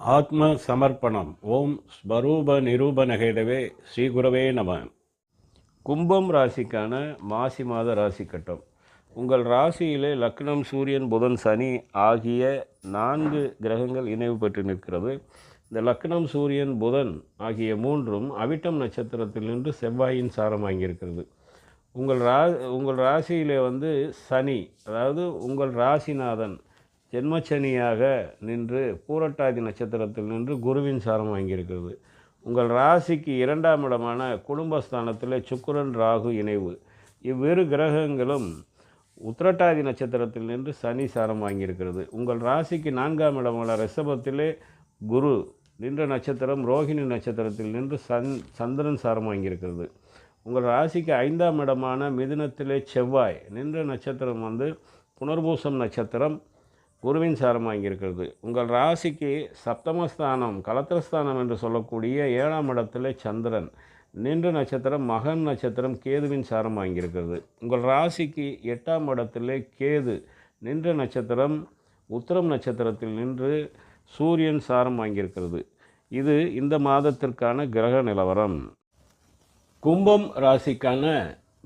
ஆத்ம சமர்ப்பணம் ஓம் ஸ்வரூப நிரூபணகேதவே ஸ்ரீகுரவே நம. கும்பம் ராசிக்கான மாசி மாத ராசி கட்டம். உங்கள் ராசியிலே லக்னம் சூரியன் புதன் சனி ஆகிய நான்கு கிரகங்கள் இணைவு பெற்று நிற்கிறது. இந்த லக்னம் சூரியன் புதன் ஆகிய மூன்றும் அவிட்டம் நட்சத்திரத்தில் செவ்வாயின் சாரம் வாங்கியிருக்கிறது. உங்கள் ரா உங்கள் ராசியிலே வந்து சனி அதாவது உங்கள் ராசிநாதன் ஜென்மச்சனியாக நின்று பூரட்டாதி நட்சத்திரத்தில் நின்று குருவின் சாரம் வாங்கியிருக்கிறது. உங்கள் ராசிக்கு இரண்டாம் இடமான குடும்பஸ்தானத்தில் சுக்கிரன் ராகு இணைவு. இவ்விரு கிரகங்களும் உத்திரட்டாதி நட்சத்திரத்தில் நின்று சனி சாரம் வாங்கியிருக்கிறது. உங்கள் ராசிக்கு நான்காம் இடமான ரிஷபத்திலே குரு நின்ற நட்சத்திரம் ரோஹிணி நட்சத்திரத்தில் நின்று சந் சந்திரன் சாரம் வாங்கியிருக்கிறது. உங்கள் ராசிக்கு ஐந்தாம் இடமான மிதுனத்திலே செவ்வாய் நின்ற நட்சத்திரம் வந்து புனர்பூசம் நட்சத்திரம். குருவின் சாரம் வாங்கியிருக்கிறது. உங்கள் ராசிக்கு சப்தமஸ்தானம் கலத்திரஸ்தானம் என்று சொல்லக்கூடிய ஏழாம் இடத்துல சந்திரன் நின்று நட்சத்திரம் மகன் நட்சத்திரம் கேதுவின் சாரம் வாங்கியிருக்கிறது. உங்கள் ராசிக்கு எட்டாம் இடத்திலே கேது நின்ற நட்சத்திரம் உத்திரம் நட்சத்திரத்தில் நின்று சூரியன் சாரம் வாங்கியிருக்கிறது. இது இந்த மாதத்திற்கான கிரக நிலவரம். கும்பம் ராசிக்கான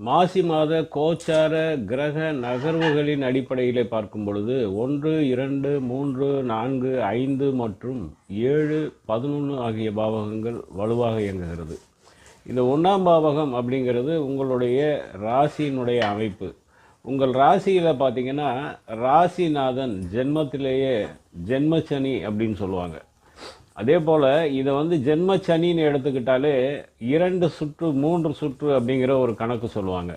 மாசி மாத கோச்சார கிரக நகர்வுகளின் அடிப்படையிலே பார்க்கும் பொழுது ஒன்று இரண்டு மூன்று நான்கு ஐந்து மற்றும் ஏழு பதினொன்று ஆகிய பாவகங்கள் வலுவாக இயங்குகிறது. இந்த ஒன்றாம் பாவகம் அப்படிங்கிறது உங்களுடைய ராசியினுடைய அமைப்பு. உங்கள் ராசியில் பார்த்தீங்கன்னா ராசிநாதன் ஜென்மத்திலேயே ஜென்மச்சனி அப்படின்னு சொல்லுவாங்க. அதே போல் இதை வந்து ஜென்ம சனின்னு எடுத்துக்கிட்டாலே இரண்டு சுற்று மூன்று சுற்று அப்படிங்கிற ஒரு கணக்கு சொல்லுவாங்க.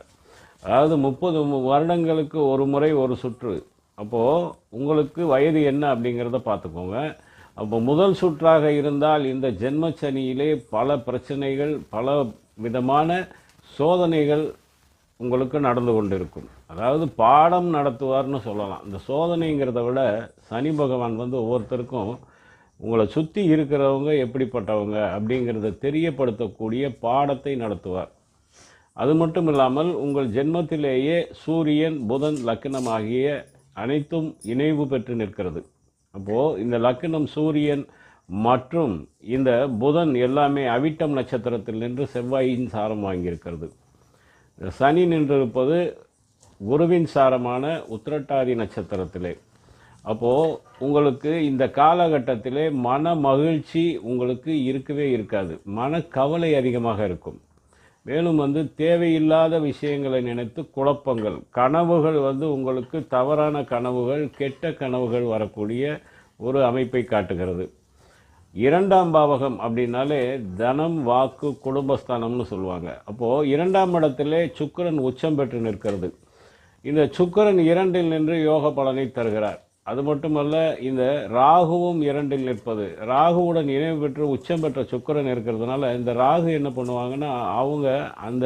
அதாவது முப்பது வருடங்களுக்கு ஒரு முறை ஒரு சுற்று. அப்போது உங்களுக்கு வயது என்ன அப்படிங்கிறத பார்த்துக்கோங்க. அப்போ முதல் சுற்றாக இருந்தால் இந்த ஜென்ம சனியிலே பல பிரச்சனைகள் பல விதமான சோதனைகள் உங்களுக்கு நடந்து கொண்டிருக்கும். அதாவது பாடம் நடத்துவார்னு சொல்லலாம். இந்த சோதனைங்கிறத விட சனி பகவான் வந்து ஒவ்வொருத்தருக்கும் உங்களை சுற்றி இருக்கிறவங்க எப்படிப்பட்டவங்க அப்படிங்கிறத தெரியப்படுத்தக்கூடிய பாடத்தை நடத்துவார். அது மட்டும் இல்லாமல் உங்கள் ஜென்மத்திலேயே சூரியன் புதன் லக்னம் ஆகிய அனைத்தும் இணைவு பெற்று நிற்கிறது. அப்போது இந்த லக்னம் சூரியன் மற்றும் இந்த புதன் எல்லாமே அவிட்டம் நட்சத்திரத்தில் நின்று செவ்வாயின் சாரம் வாங்கியிருக்கிறது. சனி நின்றிருப்பது குருவின் சாரமான உத்திரட்டாரி நட்சத்திரத்திலே. அப்போது உங்களுக்கு இந்த காலகட்டத்திலே மன மகிழ்ச்சி உங்களுக்கு இருக்கவே இருக்காது. மன கவலை அதிகமாக இருக்கும். மேலும் வந்து தேவையில்லாத விஷயங்களை நினைத்து குழப்பங்கள். கனவுகள் வந்து உங்களுக்கு தவறான கனவுகள் கெட்ட கனவுகள் வரக்கூடிய ஒரு அமைப்பை காட்டுகிறது. இரண்டாம் பாவகம் அப்படின்னாலே தனம் வாக்கு குடும்பஸ்தானம்னு சொல்லுவாங்க. அப்போது இரண்டாம் இடத்திலே சுக்கிரன் உச்சம் பெற்று நிற்கிறது. இந்த சுக்கிரன் இரண்டில் நின்று யோக பலனை தருகிறார். அது மட்டுமல்ல இந்த ராகுவும் இரண்டில் நிற்பது. ராகுவுடன் இணைவு பெற்று உச்சம் பெற்ற சுக்கிரன் இருக்கிறதுனால இந்த ராகு என்ன பண்ணுவாங்கன்னா அவங்க அந்த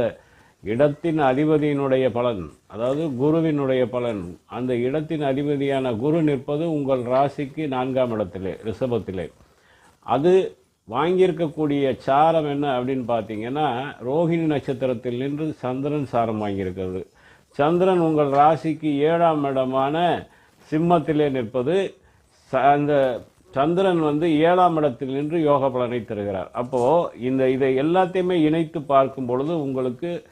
இடத்தின் அதிபதியினுடைய பலன் அதாவது குருவினுடைய பலன் அந்த இடத்தின் அதிபதியான குரு நிற்பது உங்கள் ராசிக்கு நான்காம் இடத்திலே ரிஷபத்திலே. அது வாங்கியிருக்கக்கூடிய சாரம் என்ன அப்படின்னு பார்த்தீங்கன்னா ரோஹிணி நட்சத்திரத்தில் நின்று சந்திரன் சாரம் வாங்கியிருக்கிறது. சந்திரன் உங்கள் ராசிக்கு ஏழாம் இடமான சிம்மத்திலே நிற்பது ச- அந்த சந்திரன் வந்து ஏழாம் இடத்தில் நின்று யோக பலனை தருகிறார். அப்போது இந்த இதை எல்லாத்தையுமே இணைத்து பார்க்கும் பொழுது உங்களுக்கு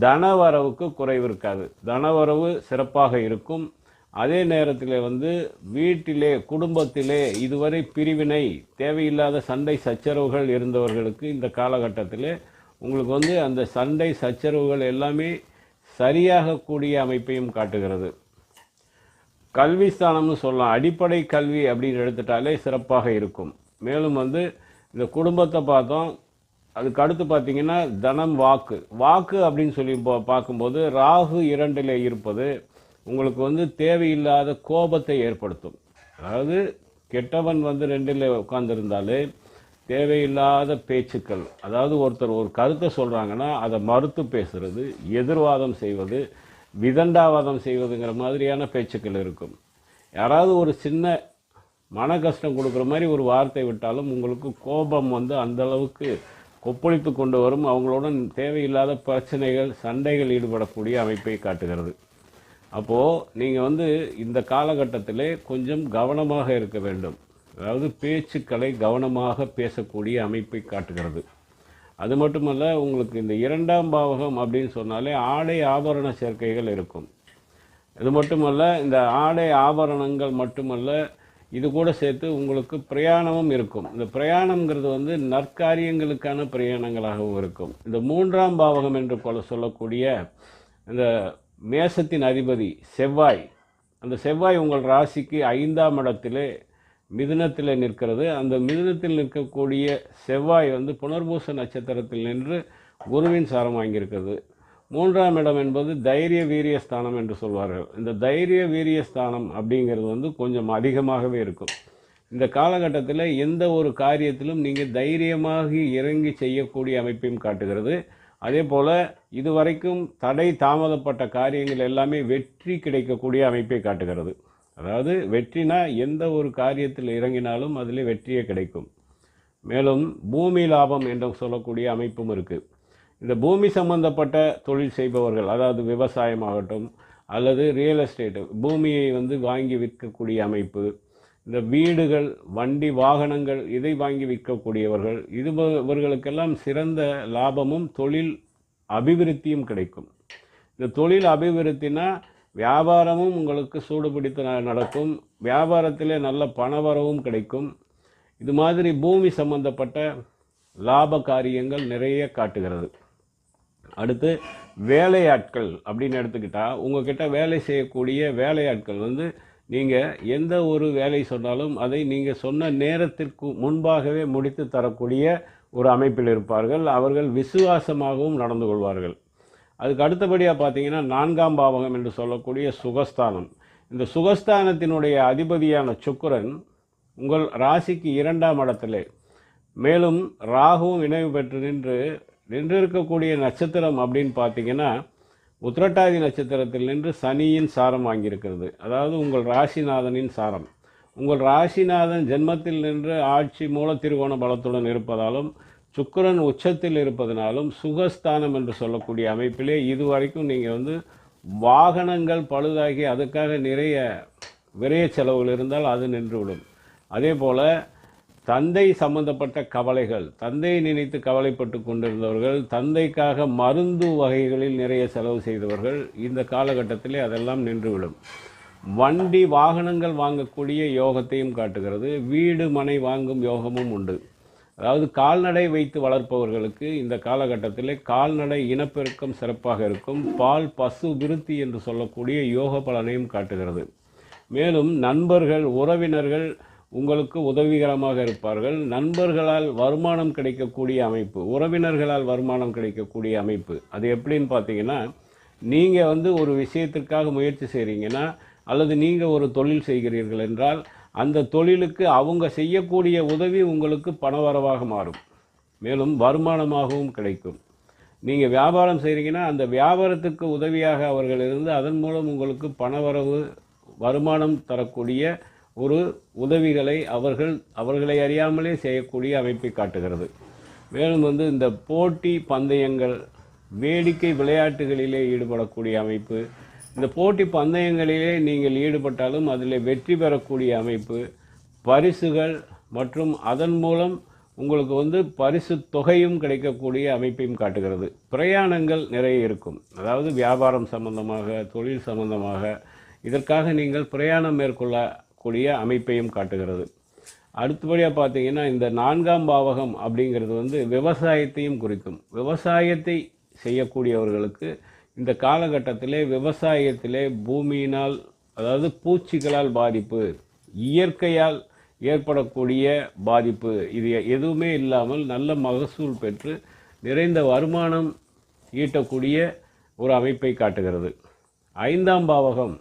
தனவரவுக்கு குறைவு இருக்காது. தனவரவு சிறப்பாக இருக்கும். அதே நேரத்தில் வந்து வீட்டிலே குடும்பத்திலே இதுவரை பிரிவினை தேவையில்லாத சண்டை சச்சரவுகள் இருந்தவர்களுக்கு இந்த காலகட்டத்தில் உங்களுக்கு வந்து அந்த சண்டை சச்சரவுகள் எல்லாமே சரியாகக்கூடிய அமைப்பையும் காட்டுகிறது. கல்விஸ்தானம்னு சொல்லலாம். அடிப்படை கல்வி அப்படின்னு எடுத்துட்டாலே சிறப்பாக இருக்கும். மேலும் வந்து இந்த குடும்பத்தை பார்த்தோம். அதுக்கு அடுத்து பார்த்தீங்கன்னா தனம் வாக்கு. வாக்கு அப்படின்னு சொல்லி பா- பார்க்கும்போது ராகு இரண்டில் இருப்பது உங்களுக்கு வந்து தேவையில்லாத கோபத்தை ஏற்படுத்தும். அதாவது கெட்டவன் வந்து ரெண்டில் உட்காந்துருந்தாலே தேவையில்லாத பேச்சுக்கள். அதாவது ஒருத்தர் ஒரு கருத்தை சொல்கிறாங்கன்னா அதை மறுத்து பேசுறது எதிர்வாதம் செய்வது விதண்டாவாதம் செய்வதுங்கிற மாதிரியான பேச்சுக்கள் இருக்கும். யாராவது ஒரு சின்ன மன கஷ்டம் கொடுக்குற மாதிரி ஒரு வார்த்தை விட்டாலும் உங்களுக்கு கோபம் வந்து அந்த அளவுக்கு கொப்பளித்து கொண்டு வரும். அவங்களுடன் தேவையில்லாத பிரச்சனைகள் சண்டைகள் ஈடுபடக்கூடிய அமைப்பை காட்டுகிறது. அப்போது நீங்கள் வந்து இந்த காலகட்டத்தில் கொஞ்சம் கவனமாக இருக்க வேண்டும். அதாவது பேச்சுக்களை கவனமாக பேசக்கூடிய அமைப்பை காட்டுகிறது. அது மட்டுமல்ல உங்களுக்கு இந்த இரண்டாம் பாவகம் அப்படின்னு சொன்னாலே ஆடை ஆபரண சேர்க்கைகள் இருக்கும். இது மட்டுமல்ல இந்த ஆடை ஆபரணங்கள் மட்டுமல்ல இது கூட சேர்த்து உங்களுக்கு பிரயாணமும் இருக்கும். இந்த பிரயாணம்ங்கிறது வந்து நற்காரியங்களுக்கான பிரயாணங்களாகவும் இருக்கும். இந்த மூன்றாம் பாவகம் என்று கொள்ள சொல்லக்கூடிய இந்த மேசத்தின் அதிபதி செவ்வாய் அந்த செவ்வாய் உங்கள் ராசிக்கு ஐந்தாம் இடத்திலே மிதுனத்தில் நிற்கிறது. அந்த மிதுனத்தில் நிற்கக்கூடிய செவ்வாய் வந்து புனர்பூச நட்சத்திரத்தில் நின்று குருவின் சாரம் வாங்கியிருக்கிறது. மூன்றாம் இடம் என்பது தைரிய வீரிய ஸ்தானம் என்று சொல்வார்கள். இந்த தைரிய வீரிய ஸ்தானம் அப்படிங்கிறது வந்து கொஞ்சம் அதிகமாகவே இருக்கும். இந்த காலகட்டத்தில் எந்த ஒரு காரியத்திலும் நீங்கள் தைரியமாக இறங்கி செய்யக்கூடிய அமைப்பையும் காட்டுகிறது. அதே போல் இதுவரைக்கும் தடை தாமதப்பட்ட காரியங்கள் எல்லாமே வெற்றி கிடைக்கக்கூடிய அமைப்பை காட்டுகிறது. அதாவது வெற்றினா எந்த ஒரு காரியத்தில் இறங்கினாலும் அதில் வெற்றியே கிடைக்கும். மேலும் பூமி லாபம் என்று சொல்லக்கூடிய அமைப்பும் இருக்குது இந்த பூமி சம்பந்தப்பட்ட தொழில் செய்பவர்கள் அதாவது விவசாயமாகட்டும் அல்லது ரியல் எஸ்டேட்டு பூமியை வந்து வாங்கி விற்கக்கூடிய அமைப்பு இந்த வீடுகள் வண்டி வாகனங்கள் இதை வாங்கி விற்கக்கூடியவர்கள் இது இவர்களுக்கெல்லாம் சிறந்த லாபமும் தொழில் அபிவிருத்தியும் கிடைக்கும். இந்த தொழில் அபிவிருத்தினா வியாபாரமும் உங்களுக்கு சூடுபிடித்து ந- நடக்கும். வியாபாரத்திலே நல்ல பணவரவும் கிடைக்கும். இது மாதிரி பூமி சம்பந்தப்பட்ட லாப காரியங்கள் நிறைய காட்டுகிறது. அடுத்து வேலையாட்கள் அப்படின்னு எடுத்துக்கிட்டால் உங்கள்கிட்ட வேலை செய்யக்கூடிய வேலையாட்கள் வந்து நீங்கள் எந்த ஒரு வேலை சொன்னாலும் அதை நீங்கள் சொன்ன நேரத்திற்கு முன்பாகவே முடித்து தரக்கூடிய ஒரு அமைப்பில் இருப்பார்கள். அவர்கள் விசுவாசமாகவும் நடந்து கொள்வார்கள். அதுக்கு அடுத்தபடியாக பார்த்தீங்கன்னா நான்காம் பாவகம் என்று சொல்லக்கூடிய சுகஸ்தானம். இந்த சுகஸ்தானத்தினுடைய அதிபதியான சுக்கரன் உங்கள் ராசிக்கு இரண்டாம் இடத்திலே. மேலும் ராகுவும் இணைவு பெற்று நின்று நின்றிருக்கக்கூடிய நட்சத்திரம் அப்படின்னு பார்த்தீங்கன்னா உத்திரட்டாதி நட்சத்திரத்தில் நின்று சனியின் சாரம் வாங்கியிருக்கிறது. அதாவது உங்கள் ராசிநாதனின் சாரம். உங்கள் ராசிநாதன் ஜென்மத்தில் நின்று ஆட்சி மூல திருவோண பலத்துடன் இருப்பதாலும் சுக்கரன் உச்சத்தில் இருப்பதனாலும் சுகஸ்தானம் என்று சொல்லக்கூடிய அமைப்பிலே இதுவரைக்கும் நீங்கள் வந்து வாகனங்கள் பழுதாகி அதுக்காக நிறைய விரைய செலவுகள் இருந்தால் அது நின்றுவிடும். அதே போல் தந்தை சம்பந்தப்பட்ட கவலைகள் தந்தையை நினைத்து கவலைப்பட்டு கொண்டிருந்தவர்கள் தந்தைக்காக மருந்து வகைகளில் நிறைய செலவு செய்தவர்கள் இந்த காலகட்டத்திலே அதெல்லாம் நின்றுவிடும். வண்டி வாகனங்கள் வாங்கக்கூடிய யோகத்தையும் காட்டுகிறது வீடு மனை வாங்கும் யோகமும் உண்டு. அதாவது கால்நடை வைத்து வளர்ப்பவர்களுக்கு இந்த காலகட்டத்தில் கால்நடை இனப்பெருக்கம் சிறப்பாக இருக்கும். பால் பசு விருத்தி என்று சொல்லக்கூடிய யோக பலனையும் காட்டுகிறது. மேலும் நண்பர்கள் உறவினர்கள் உங்களுக்கு உதவிகரமாக இருப்பார்கள். நண்பர்களால் வருமானம் கிடைக்கக்கூடிய அமைப்பு உறவினர்களால் வருமானம் கிடைக்கக்கூடிய அமைப்பு. அது எப்படின்னு பார்த்தீங்கன்னா நீங்கள் வந்து ஒரு விஷயத்திற்காக முயற்சி செய்கிறீங்கன்னா அல்லது நீங்கள் ஒரு தொழில் செய்கிறீர்கள் என்றால் அந்த தொழிலுக்கு அவங்க செய்யக்கூடிய உதவி உங்களுக்கு பணவரவாக மாறும். மேலும் வருமானமாகவும் கிடைக்கும். நீங்கள் வியாபாரம் செய்கிறீங்கன்னா அந்த வியாபாரத்துக்கு உதவியாக அவர்கள் இருந்து அதன் மூலம் உங்களுக்கு பணவரவு வருமானம் தரக்கூடிய ஒரு உதவிகளை அவர்கள் அவர்களை அறியாமலே செய்யக்கூடிய அமைப்பை காட்டுகிறது. மேலும் வந்து இந்த போட்டி பந்தயங்கள் வேடிக்கை விளையாட்டுகளிலே ஈடுபடக்கூடிய அமைப்பு இந்த போட்டி பந்தயங்களிலே நீங்கள் ஈடுபட்டாலும் அதில் வெற்றி பெறக்கூடிய அமைப்பு பரிசுகள் மற்றும் அதன் மூலம் உங்களுக்கு வந்து பரிசு தொகையும் கிடைக்கக்கூடிய அமைப்பையும் காட்டுகிறது. பிரயாணங்கள் நிறைய இருக்கும். அதாவது வியாபாரம் சம்பந்தமாக தொழில் சம்பந்தமாக இதற்காக நீங்கள் பிரயாணம் மேற்கொள்ளக்கூடிய அமைப்பையும் காட்டுகிறது. அடுத்தபடியாக பார்த்தீங்கன்னா இந்த நான்காம் பாவகம் அப்படிங்கிறது வந்து விவசாயத்தையும் குறிக்கும். விவசாயத்தை செய்யக்கூடியவர்களுக்கு இந்த காலகட்டத்திலே விவசாயத்திலே பூமியினால் அதாவது பூச்சிகளால் பாதிப்பு இயற்கையால் ஏற்படக்கூடிய பாதிப்பு இது எதுவுமே இல்லாமல் நல்ல மகசூல் பெற்று நிறைந்த வருமானம் ஈட்டக்கூடிய ஒரு அமைப்பை காட்டுகிறது. ஐந்தாம் பாவகம்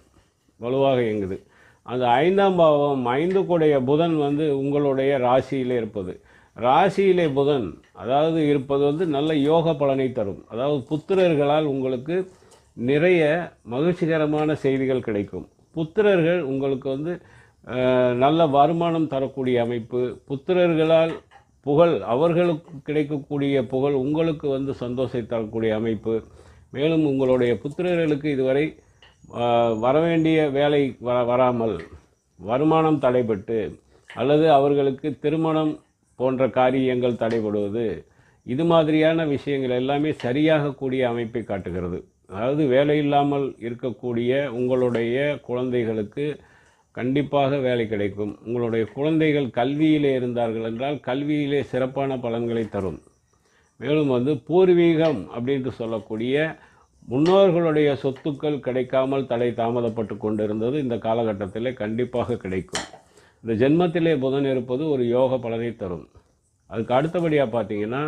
வலுவாக இயங்குது. அந்த ஐந்தாம் பாவம் ஐந்து கூடைய புதன் வந்து உங்களுடைய ராசியிலே இருப்பது. ராசியிலே புதன் அதாவது இருப்பது வந்து நல்ல யோக பலனை தரும். அதாவது புத்திரர்களால் உங்களுக்கு நிறைய மகிழ்ச்சிகரமான செய்திகள் கிடைக்கும். புத்திரர்கள் உங்களுக்கு வந்து நல்ல வருமானம் தரக்கூடிய அமைப்பு. புத்திரர்களால் புகழ் அவர்களுக்கு கிடைக்கக்கூடிய புகழ் உங்களுக்கு வந்து சந்தோஷத்தை தரக்கூடிய அமைப்பு. மேலும் உங்களுடைய புத்திரர்களுக்கு இதுவரை வரவேண்டிய வேலை வ வராமல் வருமானம் தடைபட்டு அல்லது அவர்களுக்கு திருமணம் போன்ற காரியங்கள் தடைபடுவது இது மாதிரியான விஷயங்கள் எல்லாமே சரியாகக்கூடிய அமைப்பை காட்டுகிறது. அதாவது வேலை இல்லாமல் இருக்கக்கூடிய உங்களுடைய குழந்தைகளுக்கு கண்டிப்பாக வேலை கிடைக்கும். உங்களுடைய குழந்தைகள் கல்வியிலே இருந்தார்கள் என்றால் கல்வியிலே சிறப்பான பலன்களை தரும். மேலும் வந்து பூர்வீகம் அப்படின்ட்டு சொல்லக்கூடிய முன்னோர்களுடைய சொத்துக்கள் கிடைக்காமல் தடை தாமதப்பட்டு கொண்டிருந்தது இந்த காலகட்டத்தில் கண்டிப்பாக கிடைக்கும். இந்த ஜென்மத்திலே புதன் இருப்பது ஒரு யோக பலனை தரும். அதுக்கு அடுத்தபடியாக பார்த்தீங்கன்னா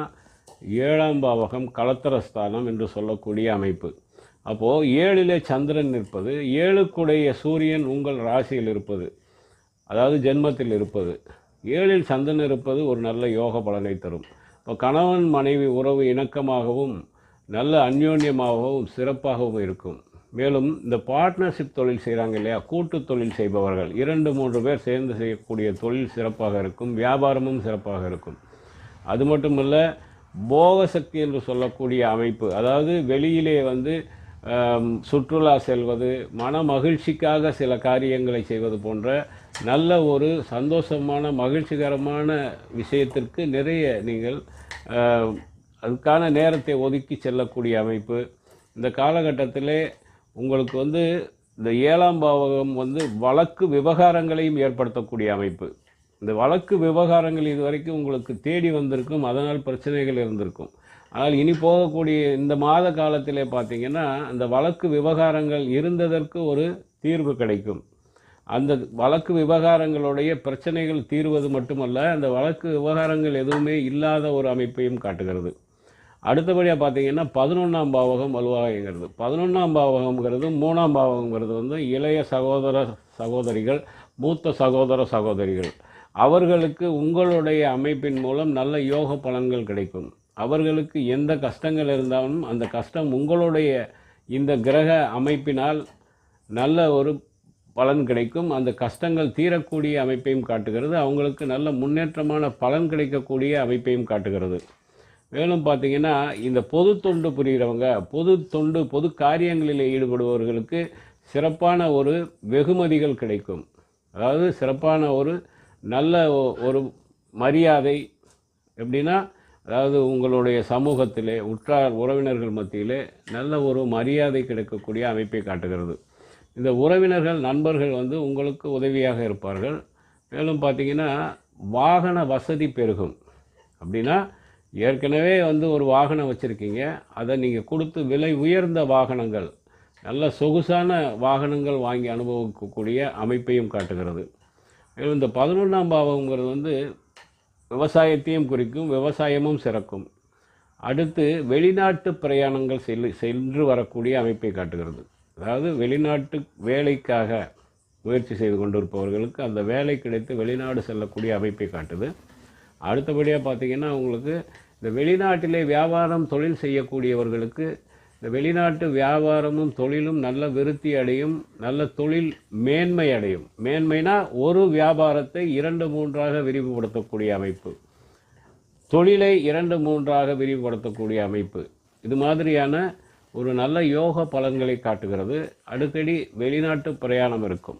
ஏழாம் பாவகம் கலத்தரஸ்தானம் என்று சொல்லக்கூடிய அமைப்பு. அப்போது ஏழிலே சந்திரன் இருப்பது ஏழுக்குடைய சூரியன் உங்கள் ராசியில் இருப்பது அதாவது ஜென்மத்தில் இருப்பது. ஏழில் சந்திரன் இருப்பது ஒரு நல்ல யோக பலனை தரும். இப்போ கணவன் மனைவி உறவு இணக்கமாகவும் நல்ல அந்யோன்யமாகவும் சிறப்பாகவும் இருக்கும். மேலும் இந்த பார்ட்னர்ஷிப் தொழில் செய்கிறாங்க இல்லையா? கூட்டு தொழில் செய்பவர்கள். இரண்டு மூன்று பேர் சேர்ந்து செய்யக்கூடிய தொழில் சிறப்பாக இருக்கும். வியாபாரமும் சிறப்பாக இருக்கும். அது மட்டும் இல்லை போக சக்தி என்று சொல்லக்கூடிய அமைப்பு அதாவது வெளியிலே வந்து சுற்றுலா செல்வது மன மகிழ்ச்சிக்காக சில காரியங்களை செய்வது போன்ற நல்ல ஒரு சந்தோஷமான மகிழ்ச்சிகரமான விஷயத்திற்கு நிறைய நீங்கள் அதுக்கான நேரத்தை ஒதுக்கி செல்லக்கூடிய அமைப்பு. இந்த காலகட்டத்திலே உங்களுக்கு வந்து இந்த ஏழாம் பாவகம் வந்து வழக்கு விவகாரங்களையும் ஏற்படுத்தக்கூடிய அமைப்பு. இந்த வழக்கு விவகாரங்கள் இதுவரைக்கும் உங்களுக்கு தேடி வந்திருக்கும் அதனால் பிரச்சனைகள் இருந்திருக்கும். ஆனால் இனி போகக்கூடிய இந்த மாத காலத்திலே பார்த்தீங்கன்னா அந்த வழக்கு விவகாரங்கள் இருந்ததற்கு ஒரு தீர்வு கிடைக்கும். அந்த வழக்கு விவகாரங்களுடைய பிரச்சனைகள் தீர்வது மட்டுமல்ல அந்த வழக்கு விவகாரங்கள் எதுவுமே இல்லாத ஒரு அமைப்பையும் காட்டுகிறது. அடுத்தபடியாக பார்த்தீங்கன்னா பதினொன்றாம் பாவகம் வலுவாகிறது பதினொன்றாம் பாவகம்ங்கிறது மூணாம் பாவகம்ங்கிறது வந்து இளைய சகோதர சகோதரிகள் மூத்த சகோதர சகோதரிகள். அவர்களுக்கு உங்களுடைய அமைப்பின் மூலம் நல்ல யோக பலன்கள் கிடைக்கும். அவர்களுக்கு எந்த கஷ்டங்கள் இருந்தாலும் அந்த கஷ்டம் உங்களுடைய இந்த கிரக அமைப்பினால் நல்ல ஒரு பலன் கிடைக்கும். அந்த கஷ்டங்கள் தீரக்கூடிய அமைப்பையும் காட்டுகிறது. அவங்களுக்கு நல்ல முன்னேற்றமான பலன் கிடைக்கக்கூடிய அமைப்பையும் காட்டுகிறது. மேலும் பார்த்தீங்கன்னா இந்த பொது தொண்டு புரிகிறவங்க பொது தொண்டு பொது காரியங்களில் ஈடுபடுபவர்களுக்கு சிறப்பான ஒரு வெகுமதிகள் கிடைக்கும். அதாவது சிறப்பான ஒரு நல்ல ஒரு மரியாதை எப்படின்னா அதாவது உங்களுடைய சமூகத்திலே உற்றார் உறவினர்கள் மத்தியிலே நல்ல ஒரு மரியாதை கிடைக்கக்கூடிய அமைப்பை காட்டுகிறது. இந்த உறவினர்கள் நண்பர்கள் வந்து உங்களுக்கு உதவியாக இருப்பார்கள். மேலும் பார்த்தீங்கன்னா வாகன வசதி பெருகும். அப்படின்னா ஏற்கனவே வந்து ஒரு வாகனம் வச்சுருக்கீங்க. அதை நீங்கள் கொடுத்து விலை உயர்ந்த வாகனங்கள் நல்ல சொகுசான வாகனங்கள் வாங்கி அனுபவிக்கக்கூடிய அமைப்பையும் காட்டுகிறது. மேலும் இந்த பதினொன்றாம் பாவங்கிறது வந்து விவசாயத்தையும் குறிக்கும் விவசாயமும் சிறக்கும். அடுத்து வெளிநாட்டு பிரயாணங்கள் செல்லு சென்று வரக்கூடிய அமைப்பை காட்டுகிறது. அதாவது வெளிநாட்டு வேலைக்காக முயற்சி செய்து கொண்டிருப்பவர்களுக்கு அந்த வேலை கிடைத்து வெளிநாடு செல்லக்கூடிய அமைப்பை காட்டுது. அடுத்தபடியாக பார்த்தீங்கன்னா உங்களுக்கு இந்த வெளிநாட்டிலே வியாபாரம் தொழில் செய்யக்கூடியவர்களுக்கு இந்த வெளிநாட்டு வியாபாரமும் தொழிலும் நல்ல விருத்தி அடையும் நல்ல தொழில் மேன்மை அடையும். மேன்மைனா ஒரு வியாபாரத்தை இரண்டு மூன்றாக விரிவுபடுத்தக்கூடிய அமைப்பு. தொழிலை இரண்டு மூன்றாக விரிவுபடுத்தக்கூடிய அமைப்பு. இது மாதிரியான ஒரு நல்ல யோக பலன்களை காட்டுகிறது. அடிக்கடி வெளிநாட்டு பிரயாணம் இருக்கும்.